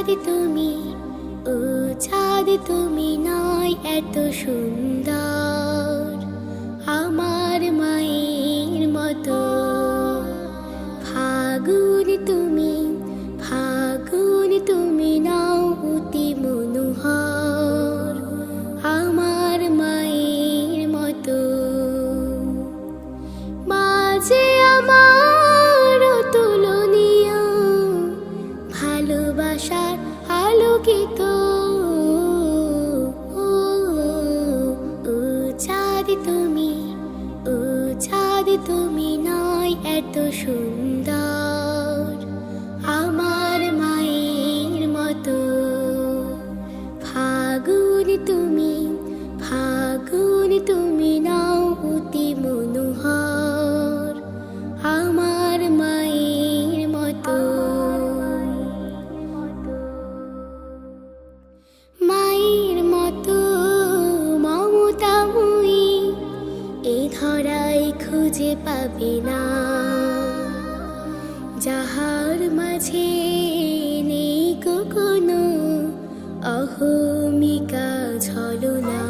চাঁদ তুমি ও চাঁদ তুমি নয় এত সুন্দর। এত সুন্দর আমার মায়ের মতো। ফাগুন তুমি ফাগুন তুমি নাও অতি মনোহর আমার মায়ের মতো। মায়ের মতো মমতাময়ী এই ধরায় খুঁজে পাবে না। মাঝে নেই কোনো অহমিকা ছলনা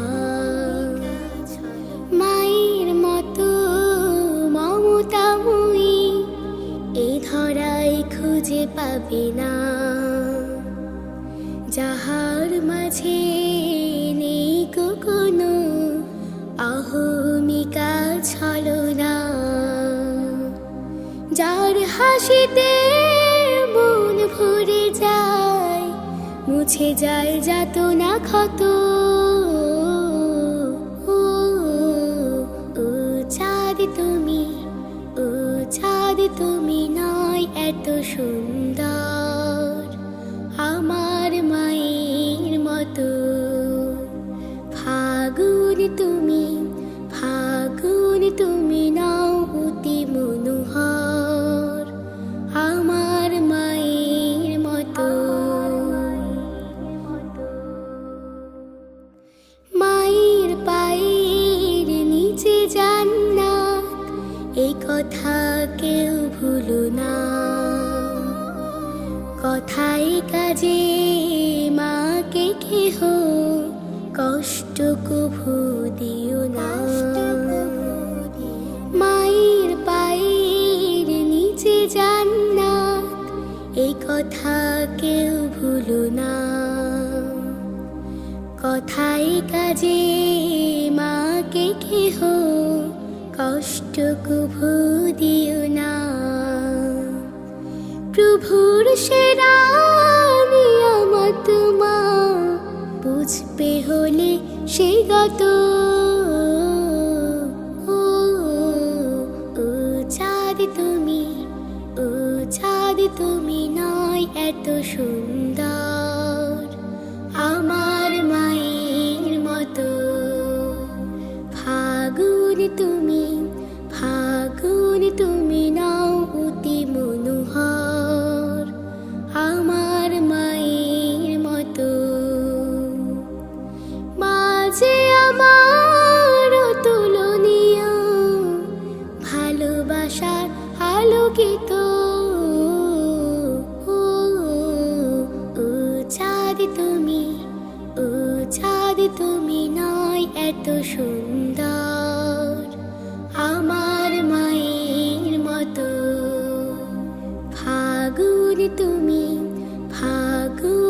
মায়ের মতো মমতাময়ী এই ধরায় খুঁজে পাবে না। যাহার মাঝে নেই কোনো অহমিকা ছলনা যার হাসিতে মুছে যায় যাত না ক্ষত ও, চাঁদ তুমি ও চাঁদ তুমি নয় এত সুন্দর। আমার মায়ের মতো ফাগুন তুমি। কথা কেউ ভুলো না। কথাই কাজে মাকে কেহ কষ্ট কভু দিও না। মায়ের পায়ের নিচে জান্নাত এই কথা কেউ ভুলো না। কথাই কাজে মাকে কেহ কষ্ট কভু দিও না। প্রভুর সেরা নিয়ামত মা বুঝবে হলে সে গত। তুমি, ও চাঁদ তুমি নয় এত সুন্দর। এত সুন্দর আমার মায়ের মতো। ফাগুন তুমি ফাগুন